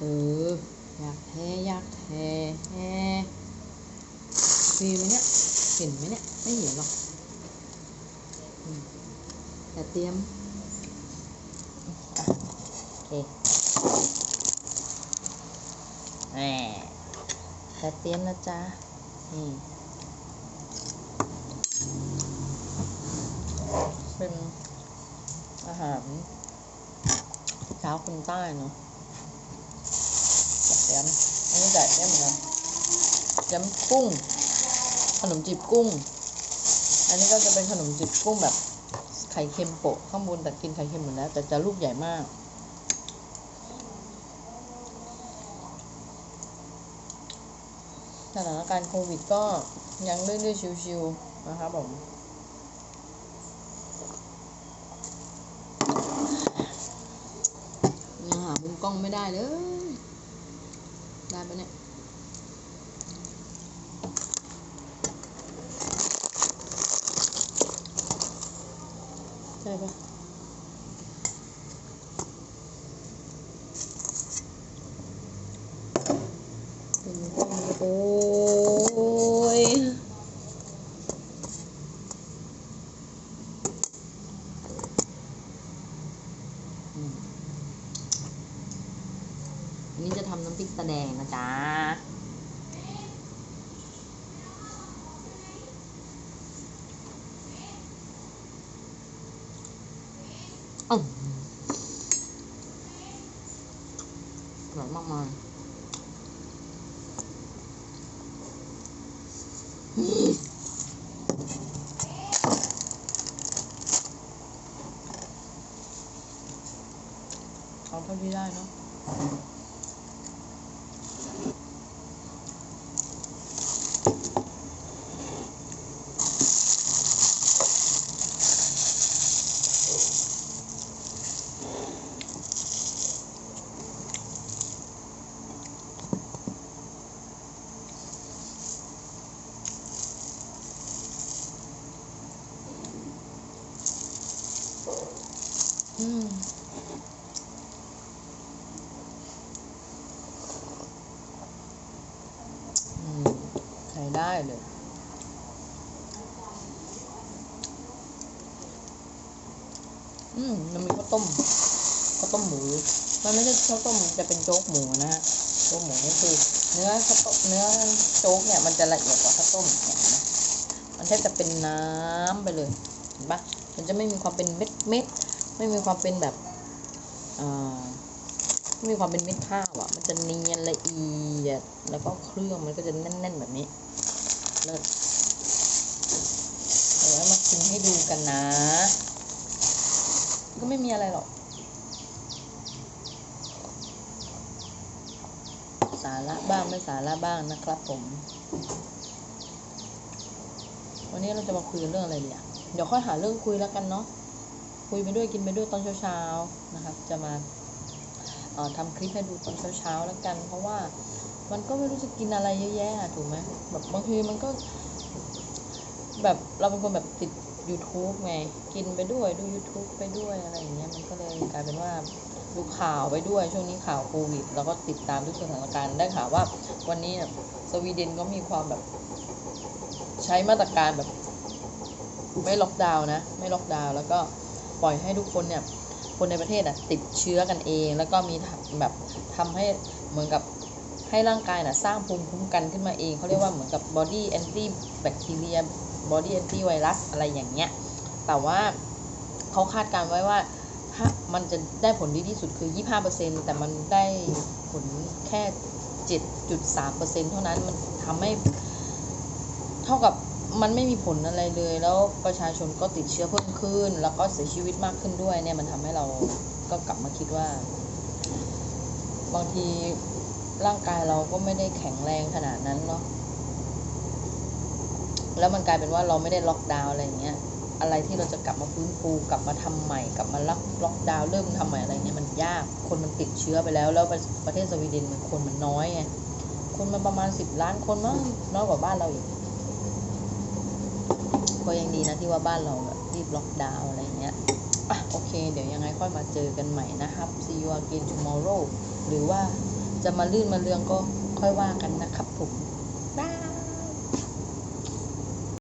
เออ อยากแท้อยากแท้แท้มีไหมเนี่ย เห็นไหมเนี่ย ไม่เห็นหรอก แต่เตรียม โอเคแหมแต่เตรียมนะจ๊ะนี่เป็นอาหารเช้าคนใต้เนาะันนี้แต่เตรียมเหมือนกันยำกุ้ง ขนมจีบกุ้ง อันนี้ก็จะเป็นขนมจีบกุ้งแบบไข่เค็มโปะข้างบนแต่กินไข่เค็มหมดแล้วแต่จะลูกใหญ่มากสถานการณ์โควิดก็ยังเรื่อยๆชิวๆนะครับผมงหามุมกล้องไม่ได้เลย ได้ปะเนี่ย ใช่ปะ เป็นมุมกล้องเลยโอ้ย อืมอันนี้จะ ทำน้ำพริกตะแดงนะจ๊ะอืมอร่อยมากมายเอาเท่าที่ได้เนาะ อืมอืมใช้ได้เลยอืมมันมีข้าวต้มข้าวต้มหมู มันไม่ใช่ข้าวต้มจะเป็นโจ๊กหมูนะฮะโจ๊กหมูนี่คือ เนื้อข้าวต้มเนื้อโจ๊กเนี่ยมันจะละเอียดกว่าข้าวต้มเนี่ยนไหมมันแทบจะเป็นน้ำไปเลยเห็นปะมันจะไม่มีความเป็นเม็ดเม็ด ไม่มีความเป็นแบบอ่าไม่มีความเป็นเม็ดข้าวอะ มันจะเนียนละเอียด แล้วก็เครื่องมันก็จะแน่น ๆ แบบนี้ เลิศเดี๋ยวมากินให้ดูกันนะ ก็ไม่มีอะไรหรอก สาระบ้างไม่สาระบ้างนะครับผม วันนี้เราจะมาคุยเรื่องอะไรดีอะเดี๋ยวค่อยหาเรื่องคุยแล้วกันเนาะ คุยไปด้วยกินไปด้วยตอนเช้าๆนะครับ จะมาเอ่อทำคลิปให้ดูตอนเช้าๆแล้วกัน เพราะว่ามันก็ไม่รู้จะกินอะไรเยอะแยะถูกไหมแบบบางทีมันก็แบบเราเป็นคนแบบติด YouTube ไง กินไปด้วย ดู YouTube ไปด้วยอะไรอย่างเงี้ยมันก็เลยกลายเป็นว่าดูข่าวไปด้วยช่วงนี้ข่าวโควิดแล้วก็ติดตามทุกสถานการณ์ได้ข่าวว่า วันนี้เนี่ยสวีเดนก็มีความแบบ ใช้มาตรการแบบ ไม่ล็อกดาวน์นะ ไม่ล็อกดาวน์แล้วก็ ปล่อยให้ทุกคนเนี่ยคนในประเทศอะติดเชื้อกันเอง แล้วก็มีแบบทำให้เหมือนกับให้ร่างกายน่ะสร้างภูมิคุ้มกันขึ้นมาเองเขาเรียกว่าเหมือนกับ body anti bacteria body anti virus อะไรอย่างเงี้ย แต่ว่าเขาคาดการณ์ไว้ว่าถ้ามันจะได้ผลดีที่สุดคือ 25%แต่มันได้ผลแค่ 7.3%เท่านั้นมันทำให้เท่ากับ มันไม่มีผลอะไรเลย แล้วประชาชนก็ติดเชื้อเพิ่มขึ้น แล้วก็เสียชีวิตมากขึ้นด้วยเนี่ยมันทำให้เราก็กลับมาคิดว่า บางทีร่างกายเราก็ไม่ได้แข็งแรงขนาดนั้นเนาะแล้วมันกลายเป็นว่าเราไม่ได้ล็อกดาวน์อะไรเงี้ยอะไรที่เราจะกลับมาฟื้นฟูกลับมาทำใหม่กลับมาล็อกล็อกดาวน์เริ่มทำใหม่อะไรเงี้ยมันยากคนมันติดเชื้อไปแล้ว แล้วประประเทศสวีเดนมันคนมันน้อยไงคนมันประมาณสิบล้านคนมั้งน้อยกว่าบ้านเราอีก ก็ยังดีนะที่ว่าบ้านเราแบบรีบล็อกดาวน์อะไรเงี้ยอะโอเค เดี๋ยวยังไงค่อยมาเจอกันใหม่นะครับ see you again tomorrow หรือว่าจะมาลื่นมาเรืองก็ค่อยว่ากันนะครับผม